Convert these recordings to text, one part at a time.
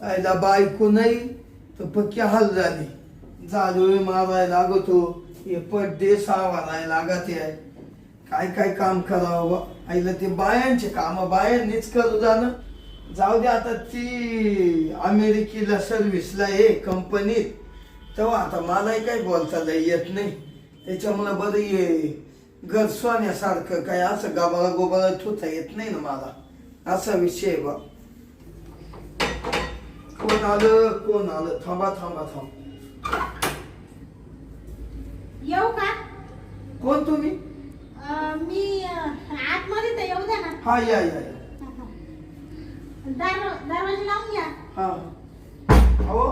आईला बायको नाही तर पक्की हाल झाली. जालोय मारायला लागतो हे पड्डे सावारायला लागत. आहे काय काय काम करावं बा? आईला ते बायांचे काम बायांनीच करू जाणं जाऊ दे आता ती अमेरिकेला सर्व्हिसला आहे कंपनीत तेव्हा आता मलाही काही बोलता येत नाही. त्याच्यामुळे बरं ये घर सोन्यासारखं काय असं गाबाळा गोबाळा ठेवता येत नाही ना मला. असा विषय बा. कोण आलं? कोण आलं? थांबा थांबा थांबा. येऊ का? कोण तुम्ही? अं, मी अं, आतमध्ये तर येऊ द्या ना. हा या या या. दर दरवाजा लावून घ्या. हा. अहो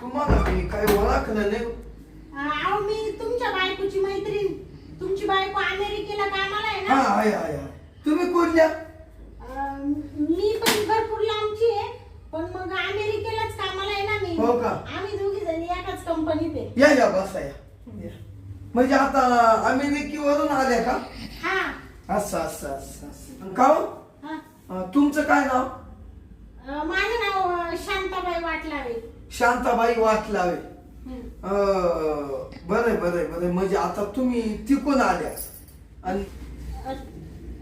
तुम्हाला मी काही ओळखलं नाही अं, अहो मी तुमच्या बायकोची मैत्रीण तुमची बायको अमेरिकेला कामाला आहे हा ना आहे आहे आहे. तुम्ही अं, मी पण भरपूर लांबची आहे पण मग अमेरिकेलाच कामाला आहे ना मी. हो का? आम्ही दोघी जणी एकाच कंपनीत आहे. या या बसा या. या. म्हणजे आता अमेरिकेवरून आल्या का? हा. असं असं असं असं. का हो? हा. अं, तुमचं काय नाव? अं, माझं नाव अं, शांताबाई वाटलावे. शांताबाई वाटलावे. अं, बरं बरं बरं म्हणजे आता तुम्ही तिकून आल्या. आणि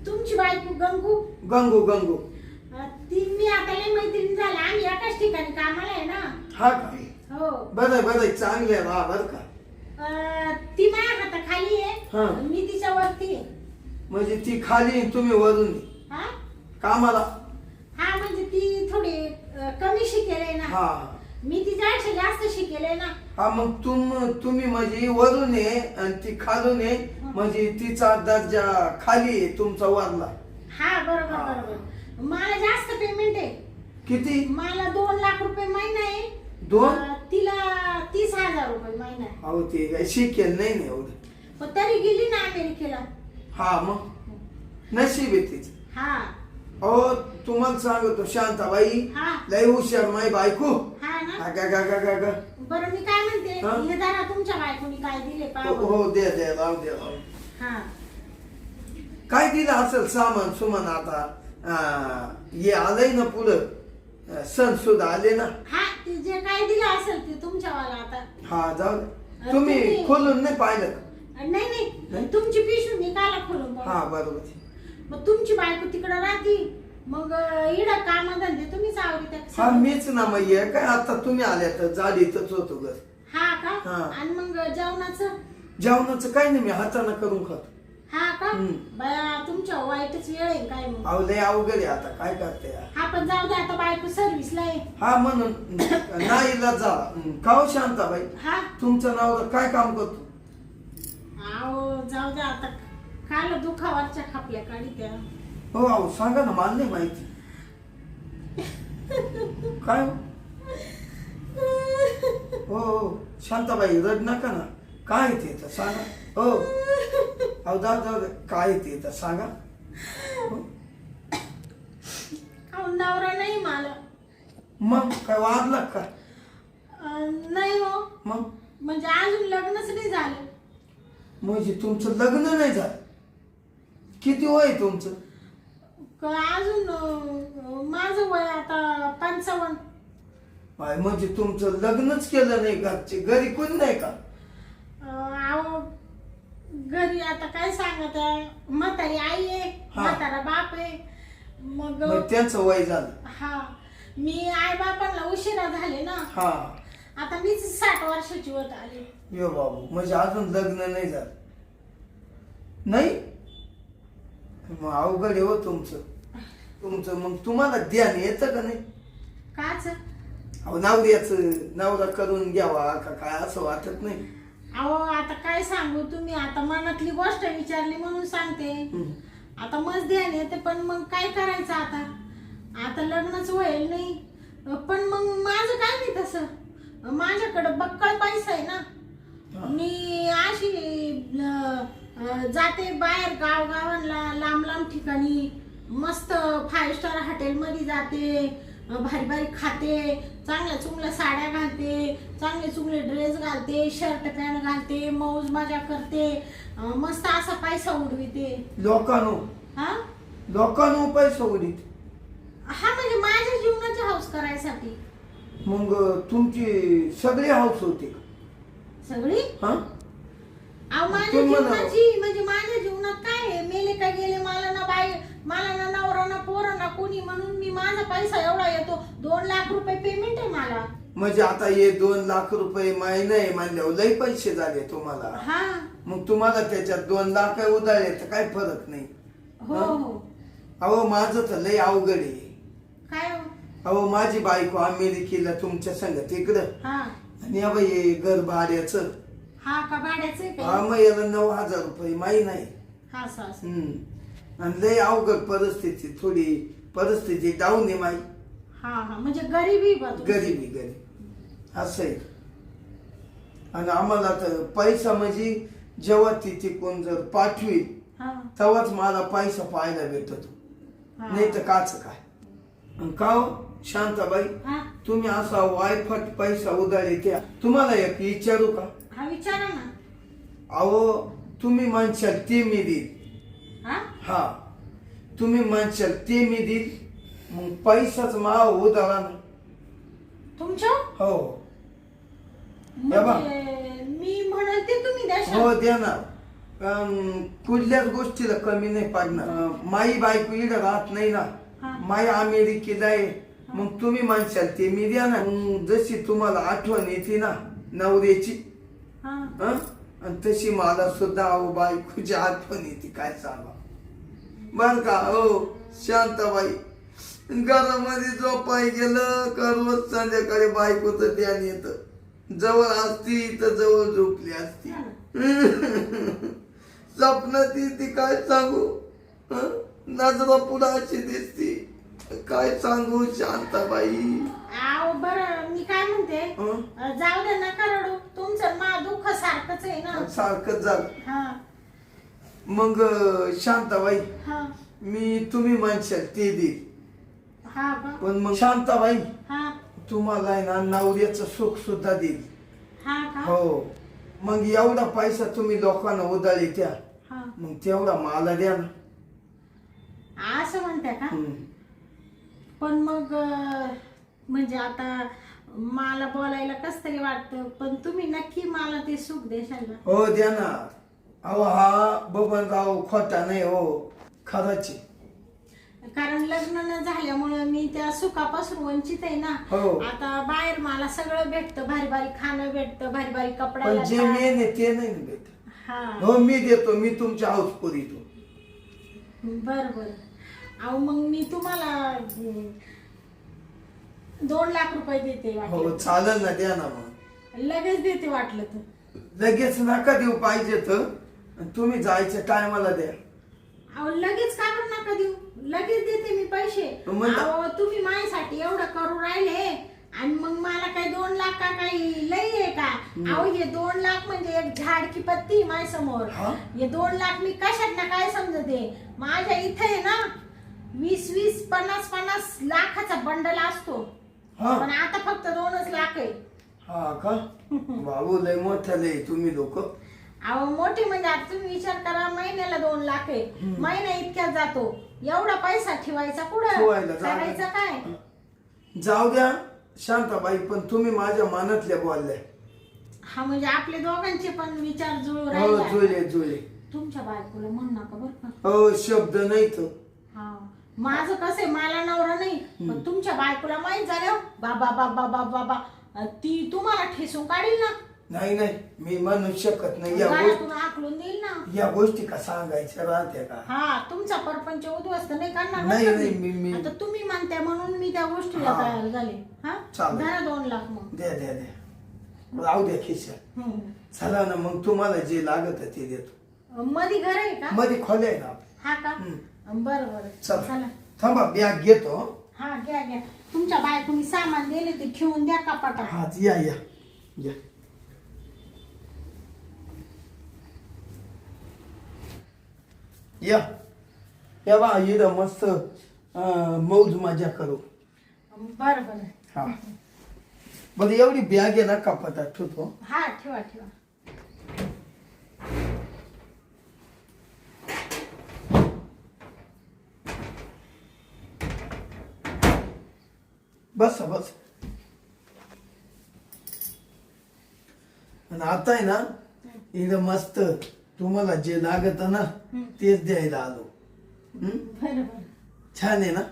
तुमची बायको गंगू? गंगू गंगू. ती मी आता लय मैत्रीण झाला. आम्ही एकाच ठिकाणी कामाला आहे ना. हा का? हो. बरं बरं चांगले राहा बरं का. अं, ती माझ्या हाताखाली हा. आहे. मी तिच्या वरती आहे. म्हणजे ती खाली तुम्ही वरून हा? कामाला. हा म्हणजे ती थोडी अं, कमी शिकेल ना. हा. मी तिच्यापेक्षा जास्त शिकेल ना. हा मग तुम तुम्ही म्हणजे वरून आहे आणि ती खालून आहे म्हणजे तिचा दर्जा खाली आहे तुमचा वरला. हा बरोबर हा. बरोबर. मला जास्त पेमेंट आहे. किती? मला दोन लाख रुपये महिना आहे. दोन? अं, तिला तीस हजार रुपये महिना आहे. अहो ते काय शिकेल नाही ना एवढं. पण तरी गेली ना अमेरिकेला. हा मग? नशीब आहे तिचं. हा. अहो तुम्हाला सांगतो शांताबाई हा. लय हुशार माई बायको. हा ना? बरं मी काय म्हणते? हा? हे तुमच्या बायकोनी काय दिले हो पाहा हो दे दे राहू दे. हा. काय दिलं असेल सामान सुमान आता? अं, हे आलंय ना अं, सण सुद्धा आले ना. हा ते जे काय दिलं असेल ते तुमच्यावाला आता. हा जाऊ दे. तुम्ही खोलून नाही पाहिलं का? नाही नाही. नाही? तुमची पिशवी मी काला खोलून? हा बरोबर. मग तुमची बायको तिकडे राहती. मग इड काम धंदे तुम्हीच आवडते हा मीच ना मग हे काय आता तुम्ही आल्या तर जाडीतच होतो घर हा का? हा. आणि मग जेवणाचं? जेवणाचं काही नाही मी हाताने करून खातो. हा का? हम्म. बया तुमच्या वाईटच वेळ आहे काय मग? अहो लय अवघड आहे आता. काय करते यार? हा पण जाऊ दे आता बायको सर्व्हिसला आहे. हा म्हणून. नाईला जा. का हो शांताबाई. हा? तुमचं नाव काय काम करतो? अहो जाऊ दे आता. काल दुखावरच्या खापल्या काढी त्या. हो अहो सांगा ना मला नाही माहिती. काय हो? हो हो शांताबाई रड नका ना. काय ते तर सांगा. हो. अहो जाऊ जाऊ दे. काय ते तर सांगा. हो. अहो नवरा नाही मला. मग काय वाढला का? अं, नाही हो. मग? म्हणजे अजून लग्नच नाही झालं. म्हणजे तुमचं लग्न नाही झालं? किती वय आहे तुमचं? क- अजून अं, माझं वय आता पंचावन्न. काय म्हणजे तुमचं लग्नच केलं नाही घरचे घरी कोण नाही का? अं, अहो घरी आता काय सांगत आहे? म्हातारी आई आहे हा. म्हातारा बाप आहे. मग मग त्यांचं वय झालं. हा. मी आई बापांना उशिरा झाले ना. हा. आता मीच साठ वर्षाची होत आली. यो बाबू म्हणजे अजून लग्न नाही झालं. नाही? मग अवघड आहे हो तुमचं. तुमचं मग तुम्हाला ध्यान येतं का नाही? काच? अहो नवऱ्याचं नवरा करून घ्यावा का काय असं वाटत नाही. अहो आता काय सांगू तुम्ही? आता मनातली गोष्ट विचारली म्हणून सांगते. हम्म. आता मस्त ध्यान येते पण मग काय करायचं आता? आता लग्नच होईल नाही. पण मग माझं काय नाही तसं? माझ्याकडं बक्कळ पैसा आहे. ना. मी अशी अं, जाते बाहेर गाव गावांना लांब लांब ठिकाणी. मस्त फाईव्ह स्टार हॉटेलमध्ये जाते. भारी भारी खाते. चांगल्या चुंगल्या साड्या घालते. चांगले चुंगले ड्रेस घालते. शर्ट पॅन्ट घालते. मौज मजा करते. मस्त असा पैसा उडविते. लोकांनो. हा? लोकांना पैसा उडीत. हा म्हणजे माझ्या जीवनाची हाऊस करायसाठी. मग तुमची सगळी हाऊस होती? सगळी? हा? अहो माझ्या. जीवनाची म्हणजे माझ्या जीवनात काय आहे? मेले का गेले? मला ना बाई मला ना नवरा ना पोरं ना कोणी म्हणून मी माझा पैसा एवढा येतो. दोन लाख रुपये पेमेंट आहे मला. म्हणजे आता हे दोन लाख रुपये महिना आहे म्हणल्यावर लई पैसे झाले तुम्हाला. हा. मग तुम्हाला त्याच्यात दोन लाख उधाळे तर काही फरक नाही. हो हा? अहो माझं तर लई अवघड आहे. काय? हो? अहो माझी बायको अमेरिकेला तुमच्या संग तिकडं हा. आणि अबा हे घर भाड्याचं. हा का भाड्याचं आहे हा का मग याला नऊ हजार रुपये हा असं असं हम्म. आणि लई अवघड परिस्थिती थोडी परिस्थिती डाऊन आहे माई हा हा. म्हणजे गरीबी बा तुमची. गरीबी गरीब. असं आहे. आणि आम्हाला तर पैसा म्हणजे जेव्हा ती तिकून जर पाठवी हा. तेव्हाच मला पैसा पाहायला भेटतो. हा. नाही तर काच काय. आणि का हो, शांताबाई? हा. तुम्ही असा वायफट पैसा उधारी त्या तुम्हाला एक विचारू का? हा विचारा ना. अहो तुम्ही म्हणशाल ते मी देईल हा? हा. तुम्ही म्हणशाल ते मी देईल मग पैसाच मा उधारा ना. तुमच्या? हो. या बा. म्हणजे मी म्हणल ते तुम्ही द्याल हो देणार कारण कुठल्याच गोष्टीला कमी नाही पडणार. अं, माई बायको इकडं राहत नाही ना. माई अमेरिकेला आहे. मग तुम्ही म्हणशाल ते मी द्या ना. मग जशी तुम्हाला आठवण येते ना नवऱ्याची? आणि तशी मला सुद्धा अहो बायकोची आठवण येते काय सांगा. बर का? हो शांताबाई. घरामध्ये झोपाय गेलं का रोज संध्याकाळी बायकोचं ध्यान येत. जवळ असती तर जवळ झोपली असती. स्वप्नात ती काय सांगू? नजरा पुढं अशी दिसती. काय सांगू शांताबाई? आव बर मी काय म्हणते? हं? जाऊ दे नका रडू तुमचं मा दुःख सारखंच आहे ना? सारखं झालं. हा. मग अं, शांताबाई हा. मी तुम्ही म्हणशाल ते देईल हा का? पण मग शांताबाई हा. तुम्हाला आहे ना नवऱ्याचं सुख सुद्धा देईल हा का? हो. मग एवढा पैसा तुम्ही लोकांना उधारी द्या. हा. मग तेवढा मला द्या ना. असं म्हणते का? हम्म. पण मग म्हणजे आता मला बोलायला कस तरी वाटतं पण तुम्ही नक्की मला ते सुख देशाल ना? हो द्या ना. अहो हा बबनराव खोटा नाही हो खरंच आहे. कारण लग्न न झाल्यामुळे मी त्या सुखापासून वंचित आहे ना. हो. आता बाहेर मला सगळं भेटतं भारी भारी खाणं भेटतं भारी भारी कपडा पण जे आहे ते नाही भेट हा. हो मी देतो मी तुमच्या हाऊस पुरीतो बर बर. अहो मग मी तुम्हाला अं, दोन लाख रुपये देते हो वाटलं. चालेल ना द्या ना मग. लगेच देते वाटलं तर. लगेच नका देऊ पाहिजे तर. तुम्ही जायच्या टायमाला द्या. अहो लगेच का बरं नका देऊ? लगेच देते मी पैसे. मग- अहो तुम्ही माझ्यासाठी एवढं करू राहिले आणि मग मला काही दोन लाख का काही लई आहे का? अहो हे दोन लाख म्हणजे एक झाड की पत्ती माझ्यासमोर हा? हे दोन लाख मी कशात ना काय समजते? माझ्या इथे आहे ना वीस वीस पन्नास पन्नास लाखाचा बंडल असतो. हा. पण आता फक्त दोनच लाख आहे. हा का? बाबू लय मोठ्या लय तुम्ही लोक. अहो मोठी म्हणजे आता तुम्ही विचार करा महिन्याला दोन लाख आहे. महिना इतक्यात जातो. एवढा पैसा ठेवायचा कुठं? ठेवायला जागा. करायचं काय? जाऊ द्या शांताबाई पण तुम्ही माझ्या मनातल्या बोलल्या. हा म्हणजे आपले दोघांचे पण विचार जुळू हो राहिले. जुळे जुळे तुमच्या बायकोला म्हण नका बरं का. हो शब्द नाही तर माझं कसं आहे मला नवरा नाही पण तुमच्या बायकोला माहीत झालं? बाबा बाबा बाबा बाबा. ती तुम्हाला ठेसून काढील ना? नाही नाही. मी म्हणू शकत नाही. या गोष्टी हाकलून देईल ना? या गोष्टी का सांगायच्या राहत्या का? हा तुमचा परपंच उद्ध्वस्त नाही करणार ना नाही, तुम्ही. नाही, मी- मी- आता तुम्ही म्हणताय म्हणून मी त्या गोष्टीला हा. तयार झाले. हा? चालेल. धरा दोन लाख मग. द्या द्या द्या. राहू द्या खिशात. हम्म. चला ना मग तुम्हाला जे लागत ते देतो. मध्ये घर आहे का? मध्ये आहे ना. हा का? हम्म. बरं बरं. चला. चला. थांबा बॅग घेतो. हा घ्या घ्या. तुमच्या बायकोनी सामान दिले ते ठेवून द्या कपाटात हा या या. या. या. या बा इथं मस्त अं, मौज मजा करू. बरं बरं. हा. बरं एवढी बॅग आहे ना कपाटात ठेवतो? हा ठेवा ठेवा. बस बस. आणि आता आहे ना इथं मस्त तुम्हाला जे लागत ना तेच द्यायला आलो. हं? बरं बरं छान आहे ना?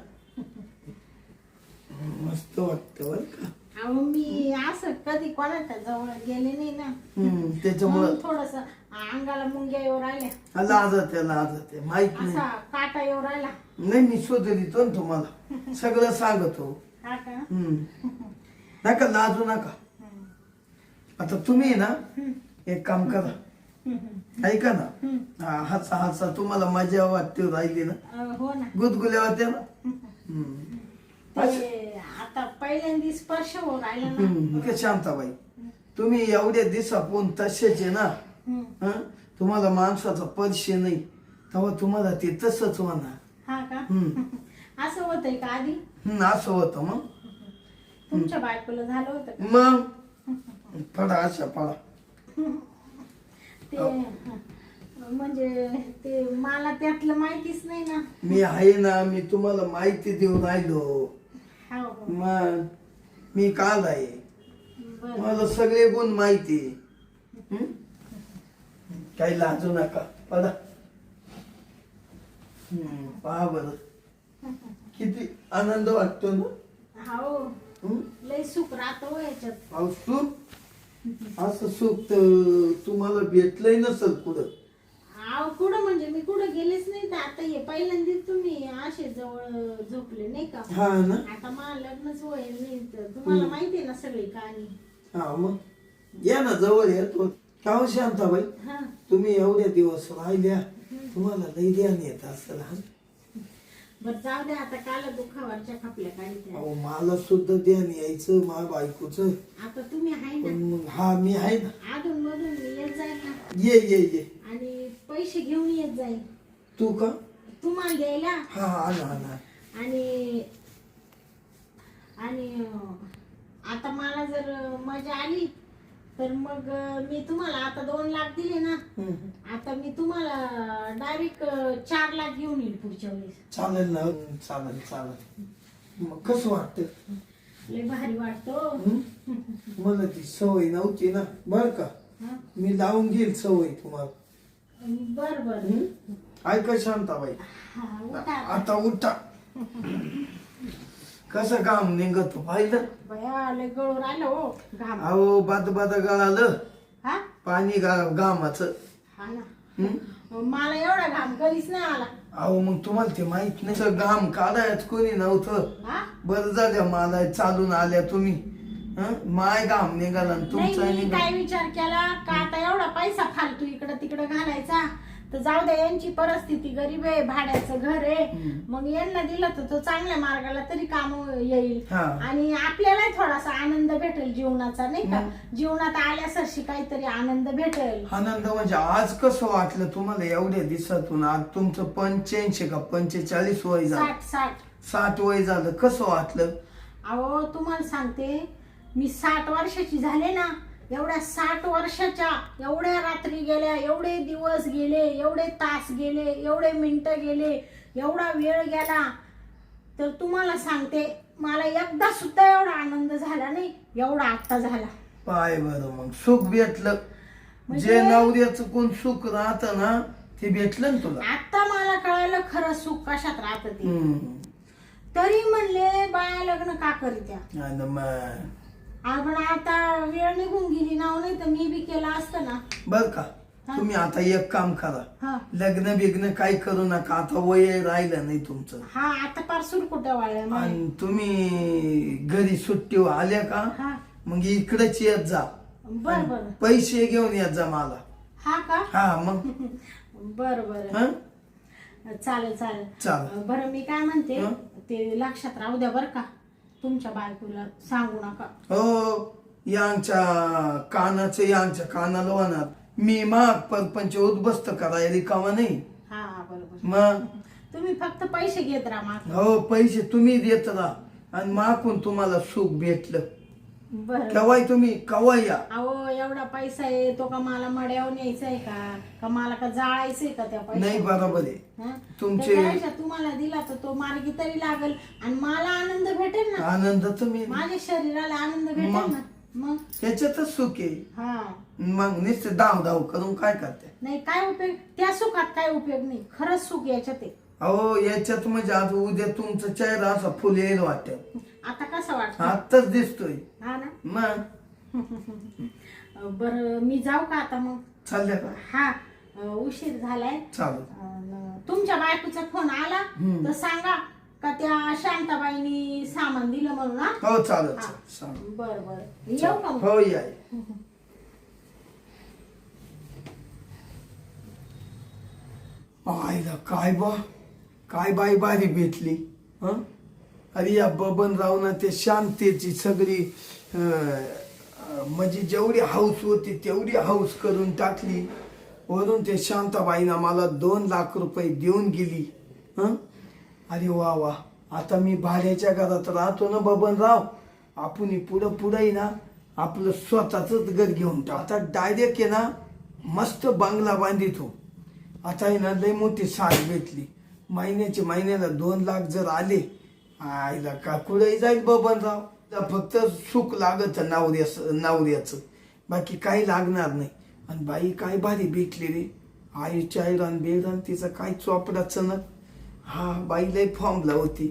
मस्त वाटतं बरं का? अहो मी असं कधी कोणाच्या जवळ गेले नाही ना. हं, त्याच्यामुळं थोडस अंगाला मुंग्या येऊ राहिल्या. लाजत आहे लाजत. आहे माहीत नाही. असा काटा येऊ राहिला. नाही मी शोध देतो ना तुम्हाला. सगळं सांगतो. हा का. नका लाजू नका. आता तुम्ही ना. एक काम करा. ऐका ना. हा, हसा हसा तुम्हाला मजा वाटते राहिली ना अं, हो ना गुदगुल्या होत्या ना हं. ते आता पहिल्यांदा स्पर्श होऊ राहिला ना हं, शांताबाई तुम्ही एवढ्या दिवसापून तसेच आहे ना हम्म. हं? तुम्हाला माणसाचा परिचय नाही तेव्हा तुम्हाला ते तसंच होणार हा का हं. असं होतंय का आधी हं, असं होतं मग. तुमच्या बायकोला झालं होतं का? मग? पडा अशा पडा. ते म्हणजे ते मला त्यातलं माहितीच नाही ना. मी आहे ना मी तुम्हाला माहिती देऊन राहिलो. हो हो मग मी काल आहे. बरं. मला सगळे गुण माहिती. हं? काही लाजू नका. पडा. हं, पहा बर. किती आनंद वाटतो ना? हो हं? लय सुख राहतो हो याच्यात. अहो सुख? असं सुख तर तुम्हाला भेटलंय नसल पुढं आव कुठं म्हणजे? मी कुठं गेलेच नाही तर आता हे पहिल्यांदाच तुम्ही असे जवळ झोपले नाही का? हा ना. आता मला लग्नच होईल नाही तर तुम्हाला माहिती आहे ना सगळी कहाणी? हा मग? या ना जवळ या तो का हो शांताबाई? हा. तुम्ही एवढ्या दिवस राहिल्या. तुम्हाला लई ध्यान येत असेल हा? बरं जाऊ आता काल दुःखावरच्या खपल्या अहो मला सुद्धा ध्यान यायचं मा बायकोचं. आता तुम्ही आहे पण ना मग हा मी आहे ना. अधून मधून येत ना. ये ये ये. आणि पैसे घेऊन येत जाईल तू का? तुम्हाला द्यायला हा हा ना हा. ना आणि आणि अं, आता मला जर मजा आली तर मग मी तुम्हाला आता दोन लाख दिले ना हम्म. आता मी तुम्हाला डायरेक्ट चार लाख घेऊन येईल पुढच्या वेळेस. चालेल ना चालेल चालेल. मग कसं वाटतं? लय भारी वाटतो हं? मला ती सवय नव्हती ना. बर का? हं? मी लावून घेईल सवय तुम्हाला. बर बर. हं? ऐका शांताबाई. हा, उठा. आता उठा. कसं काम निघत पाहिलं? बया लय गळून राहिलं हो घाम. अहो बाद बाद गळालं. हा? पाणी गा घामाचं. हा ना. हं? मला एवढा घाम कधीच नाही आला. अहो मग तुम्हाला ते माहीत नाही घाम काढायच कोणी नव्हतं. हा? बरं झालं मला चालून आल्या तुम्ही. हं? माय घाम निघाला आणि नाही तुमचा मी निघाला. काय विचार केला? का आता एवढा पैसा फालतू इकडं तिकडं घालायचा? तर जाऊ दे यांची परिस्थिती गरीब आहे भाड्याचं घर आहे. मग यांना दिलं तर तो चांगल्या मार्गाला तरी काम येईल. हा. आणि आपल्याला थोडासा आनंद भेटेल जीवनाचा नाही का? जीवनात आल्यासारशी काहीतरी आनंद भेटेल. आनंद म्हणजे आज कसं वाटलं तुम्हाला एवढ्या दिवसातून? आज तुमचं पंच्याऐंशी का पंचेचाळीस वय झालं? साठ साठ. साठ वय झालं. कसं वाटलं? अहो तुम्हाला सांगते मी साठ वर्षाची झाले ना एवढ्या साठ वर्षाच्या एवढ्या रात्री गेल्या एवढे दिवस गेले एवढे तास गेले एवढे मिनिटं गेले एवढा वेळ गेला. तर तुम्हाला सांगते मला एकदा सुद्धा एवढा आनंद झाला नाही एवढा आत्ता झाला. पाय बरं मग सुख भेटलं. म्हणजे- जे नवऱ्याचं कोण सुख राहत ना ते भेटलं ना तुला. आता मला कळालं खरं सुख कशात राहत ते. तरी म्हणले बाया लग्न का करीत्या? आपण आता वेळ निघून गेली नाव नाही तर मी बी केलं असतं ना. बर का. तुम्ही आता एक काम करा. हा. लग्न बिग्न काही करू नका. आता वय राहिलं नाही तुमचं. हा आता पार सुरकुट्या वाळल्या माझ्या. आणि तुम्ही घरी सुट्टी आल्या का? हा. मग इकडेच येत जा. बर बर. पैसे घेऊन येत जा मला. हा का? हा मग. बर बर. हं? चालेल चालेल. चालेल. बरं मी काय म्हणते हं? ते लक्षात राहू द्या बर का. तुमच्या बायकोला सांगू नका. हो यांच्या कानाचं यांच्या कानाला होणार मी माग परपंच उद्ध्वस्त करायला रिकामा नाही. हा बरोबर. मग? तुम्ही फक्त पैसे घेत राहा माग. हो पैसे तुम्ही देत राहा. आणि मागून तुम्हाला सुख भेटलं. बरं. केव्हाय तुम्ही? केव्हा या? अहो एवढा पैसा आहे तो का मला मड्यावर न्यायचा आहे का? का मला का जाळायचंय का त्या नाही पैसा बरोबर आहे. तुमचे- तुम्हाला दिला तर तो मार्गी तरी लागल. आणि मला आनंद भेटेल ना. आनंद तुम्ही माझ्या शरीराला आनंद भेटेल? ना. मग? त्याच्यातच सुख आहे हा. मग नुसतं धाव धाव करून काय करते? नाही काय उपयोग? त्या सुखात काय उपयोग नाही. खरंच सुख याच्यात आहे. अहो याच्यात म्हणजे आज उद्या तुमचा चेहरा असा फुल येईल वाटत आता कसं वाटतं? आत्ताच दिसतोय. हा ना? मग? बर मी जाऊ का आता मग? चालल्या का? हा अं, उशीर झालाय. चालू तुमच्या बायकोचा फोन आला. तर सांगा. का त्या शांताबाईनी सामान दिलं म्हणून हा हो चालत हा. चालत बर बर येऊ का मग? हो या आईला काय बा काय बाई बारी भेटली हं? अरे या बबनराव ना ते शांतेची सगळी अं, अं, म्हणजे जेवढी हाऊस होती तेवढी हाऊस करून टाकली वरून ते शांताबाईना मला दोन लाख रुपये देऊन गेली हं? अरे वा वा. आता मी भाड्याच्या घरात राहतो ना बबनराव. आपण पुढं पुढंही ना आपलं स्वतःच घर घेऊन टाक. आता डायरेक्ट आहे ना मस्त बंगला बांधितो. आता आहे ना लय मोठी साथ भेटली. महिन्याचे महिन्याला दोन लाख जर आले आईला का कुठेही जाईल बबनराव. तर फक्त सुख लागत नावऱ्याच नवऱ्याचं. बाकी काही लागणार नाही. आणि बाई काय भारी भेटली रे. आईच्या आईरान बेरान तिचं काय चोपडाचं ना? हा बाई लय फॉर्मला होती.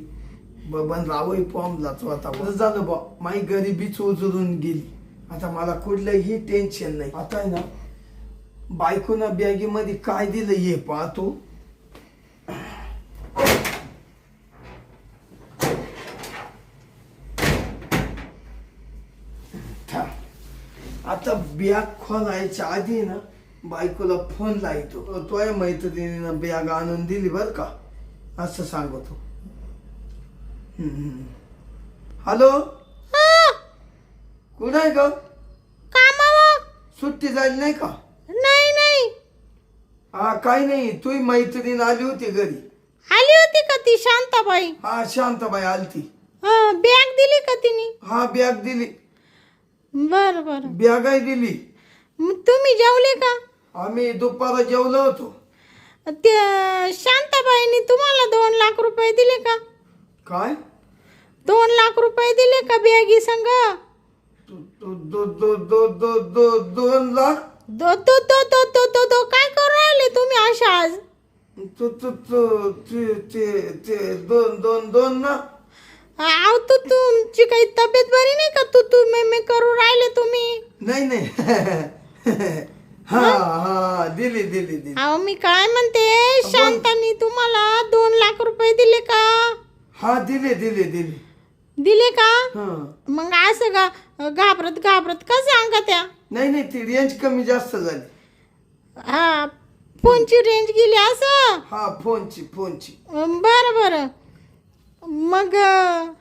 बबन रावही फॉर्मलाच होता बरं झालं बा माई गरिबीच उजळून गेली. आता मला कुठलंही टेन्शन नाही. आता आहे ना बायकोनं बॅगेमध्ये काय दिलं हे पाहतो. आता बॅग खोलायच्या आधी ना बायकोला फोन लायतो तो आहे मैत्रिणीनं बॅग आणून दिली बर का. असं सांगतो. हॅलो? कुठं आहे ग? सुट्टी झाली नाही का? नाही नाही. हा काही नाही. तू मैत्रीण आली होती घरी. आली होती का ती शांताबाई? हा शांताबाई आलती. बॅग दिली का तिने? हा बॅग दिली. बर बर. बॅगाही दिली. तुम्ही जेवले का? आम्ही दुपारा जेवलो होतो. ते शांताबाईंनी तुम्हाला दोन लाख रुपये दिले का काय दोन लाख रुपये दिले का बॅगी संग दो- दो- दो- दो- दो- दो- दो- दोन लाख दो दो दो दो दो दो दो काय करू राहिले तुम्ही अशा आज तो तो तो ते ते ते दोन दोन दोन ना आव तू तुमची काही तब्येत बरी नाही का तू तू मे मे करू राहिले तुम्ही नाही नाही हा हा दिली दिली दिली. अहो मी काय म्हणते? शांतानी तुम्हाला दोन लाख रुपये दिले का? हा दिले दिले दिले. दिले का? हा. मग असं का? घाबरत घाबरत का सांगा त्या? नाही नाही ती रेंज कमी जास्त झाली. हा फोनची रेंज गेली असं? हा फोनची फोनची. बरं बरं. मग अं,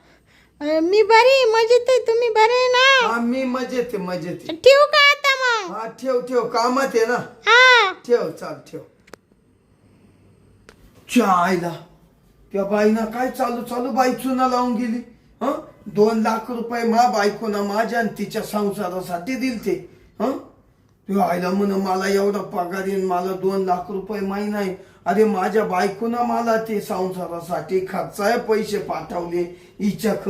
मी बरी मजेत आहे तुम्ही बरे ना? हा मी मजेत आहे मजेत आहे. ठेवू का आता मग? हा ठेव ठेव कामात आहे ना? हा. ठेव चाल ठेव. चायला त्या बाईनं काय चालू चालू बाई चुना लावून गेली? हं? दोन लाख रुपये मा बायकोनं माझ्या आणि तिच्या संसारासाठी दिलते. हं? तू आईला म्हण मला एवढा पगार येईन मला दोन लाख रुपये माही नाही अरे माझ्या बायकोनं मला ते संसारासाठी खर्चाय पैसे पाठवले. इचक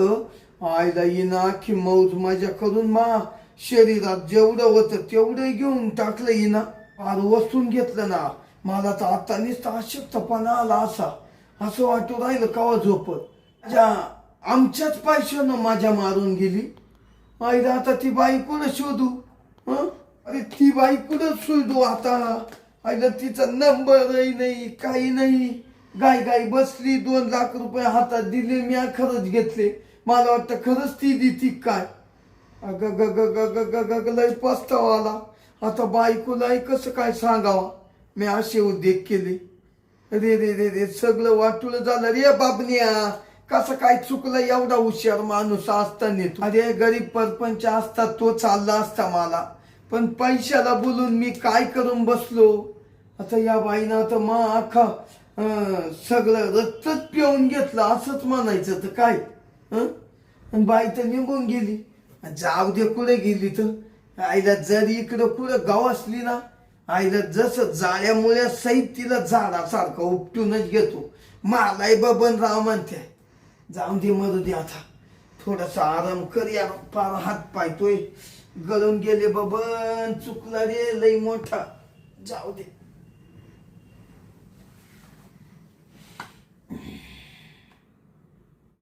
आईला येईना की मौज माझ्या करून मा शरीरात जेवढं होतं तेवढं घेऊन टाकलं येईना फार वस्तून घेतलं ना. मला तर आता निसता अशक्तपणा आला असा. असं वाटू राहिलं कवा झोपत. माझ्या आमच्याच पैशानं माझ्या मारून गेली. आईला आता ती बाई कुठं शोधू? अरे ती बाई कुठं शोधू आता? आईला तिचा नंबरही नाही काही नाही. गाय गाय बसली दोन लाख रुपये हातात दिले मी खरंच घेतले. मला वाटतं खरंच ती दिती काय? अग ग ग ग ग ग ग लय पस्ताव आला. आता बायकोलाही कसं काय सांगावा? मी असे उद्योग केले. रे रे रे रे सगळं वाटूल झालं रे बाबनिया कसं काय चुकलं एवढा हुशार माणूस असताना नेतो अरे गरीब परपंच असता तो चालला असता मला. पण पैशाला बोलून मी काय करून बसलो? आता या बाईनं आता मा अख्खा सगळं रक्तच पिऊन घेतलं असंच म्हणायचं तर काय? आणि बाई तर निघून गेली. जाऊ दे कुठे गेली तर? आईला जर इकडं कुठं गाव असली ना आईला जसं जाळ्यामुळे सहित तिला झाडासारखं उपटूनच घेतो. मालाय बबन राव म्हणते जाऊन दे मरू दे आता. थोडासा आराम कर या पार हात पायतोय गळून गेले बबन चुकला रे लई मोठा. जाऊ दे.